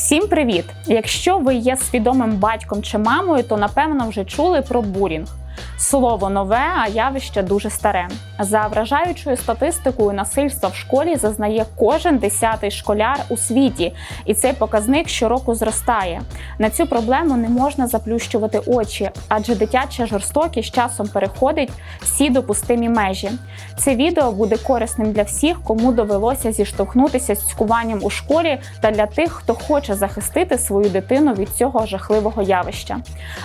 Всім привіт! Якщо ви є свідомим батьком чи мамою, то напевно вже чули про бурінг. Слово нове, а явище дуже старе. За вражаючою статистикою насильства в школі зазнає кожен десятий школяр у світі, і цей показник щороку зростає. На цю проблему не можна заплющувати очі, адже дитяча жорстокість часом переходить всі допустимі межі. Це відео буде корисним для всіх, кому довелося зіштовхнутися з цькуванням у школі, та для тих, хто хоче захистити свою дитину від цього жахливого явища.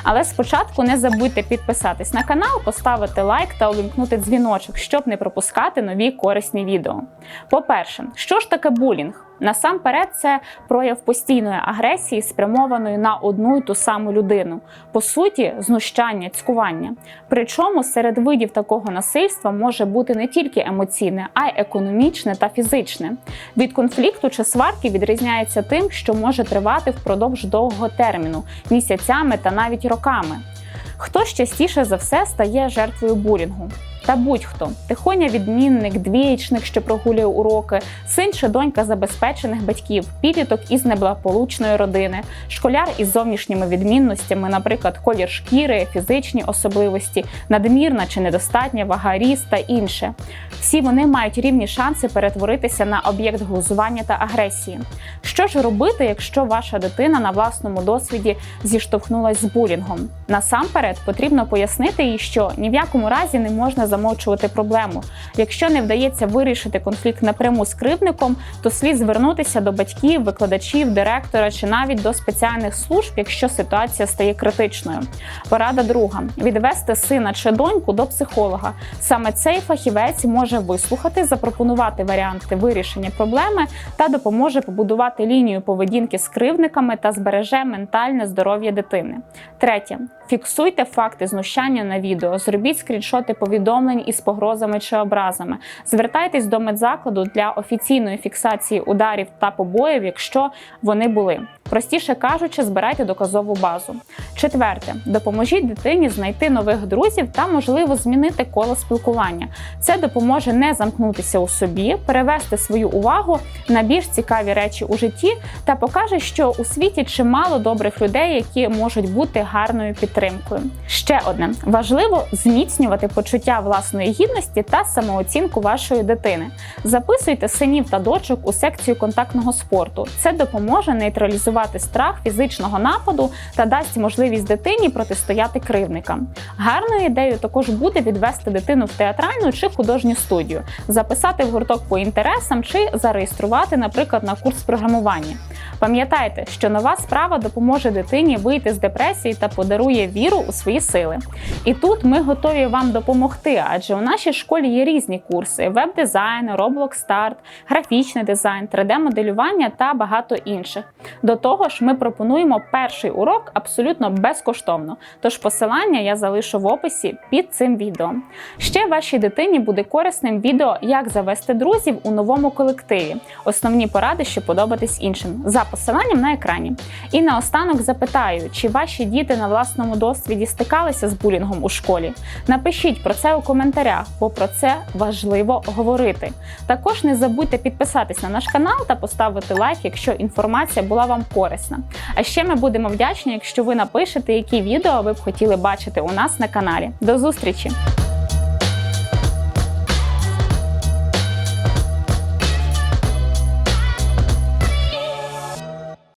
Але спочатку не забудьте підписатись на канал, поставити лайк та увімкнути дзвіночок, щоб не пропускати нові корисні відео. По-перше, що ж таке булінг? Насамперед, це прояв постійної агресії, спрямованої на одну й ту саму людину, по суті, знущання, цькування. Причому серед видів такого насильства може бути не тільки емоційне, а й економічне та фізичне. Від конфлікту чи сварки відрізняється тим, що може тривати впродовж довгого терміну, місяцями та навіть роками. Хто частіше за все стає жертвою булінгу? Та будь-хто тихоня відмінник, двієчник, що прогулює уроки, син чи донька забезпечених батьків, підліток із неблагополучної родини, школяр із зовнішніми відмінностями, наприклад, колір шкіри, фізичні особливості, надмірна чи недостатня вага ріст та інше. Всі вони мають рівні шанси перетворитися на об'єкт глузування та агресії. Що ж робити, якщо ваша дитина на власному досвіді зіштовхнулася з булінгом? Насамперед потрібно пояснити їй, що ні в якому разі не можна замовчувати проблему. Якщо не вдається вирішити конфлікт напряму з кривдником, то слід звернутися до батьків, викладачів, директора чи навіть до спеціальних служб, якщо ситуація стає критичною. Порада друга: відвести сина чи доньку до психолога. Саме цей фахівець може вислухати, запропонувати варіанти вирішення проблеми та допоможе побудувати лінію поведінки з кривдниками та збереже ментальне здоров'я дитини. Третє. Фіксуйте факти знущання на відео, зробіть скріншоти повідомлень із погрозами чи образами. Звертайтесь до медзакладу для офіційної фіксації ударів та побоїв, якщо вони були. Простіше кажучи, збирайте доказову базу. Четверте, допоможіть дитині знайти нових друзів та, можливо, змінити коло спілкування. Це допоможе не замкнутися у собі, перевести свою увагу на більш цікаві речі у житті та покаже, що у світі чимало добрих людей, які можуть бути гарною підтримкою. Ще одне важливо зміцнювати почуття власної гідності та самооцінку вашої дитини. Записуйте синів та дочок у секцію контактного спорту. Це допоможе нейтралізувати страх фізичного нападу та дасть можливість дитині протистояти кривникам. Гарною ідеєю також буде відвести дитину в театральну чи художню студію, записати в гурток по інтересам чи зареєструвати, наприклад, на курс програмування. Пам'ятайте, що нова справа допоможе дитині вийти з депресії та подарує віру у свої сили. І тут ми готові вам допомогти, адже у нашій школі є різні курси: веб-дизайн, Roblox Start, графічний дизайн, 3D-моделювання та багато інших. До того ж, ми пропонуємо перший урок абсолютно безкоштовно. Тож посилання я залишу в описі під цим відео. Ще вашій дитині буде корисним відео, як завести друзів у новому колективі. Основні поради, що подобатись іншим, посиланням на екрані. І наостанок запитаю, чи ваші діти на власному досвіді стикалися з булінгом у школі. Напишіть про це у коментарях, бо про це важливо говорити. Також не забудьте підписатись на наш канал та поставити лайк, якщо інформація була вам корисна. А ще ми будемо вдячні, якщо ви напишете, які відео ви б хотіли бачити у нас на каналі. До зустрічі!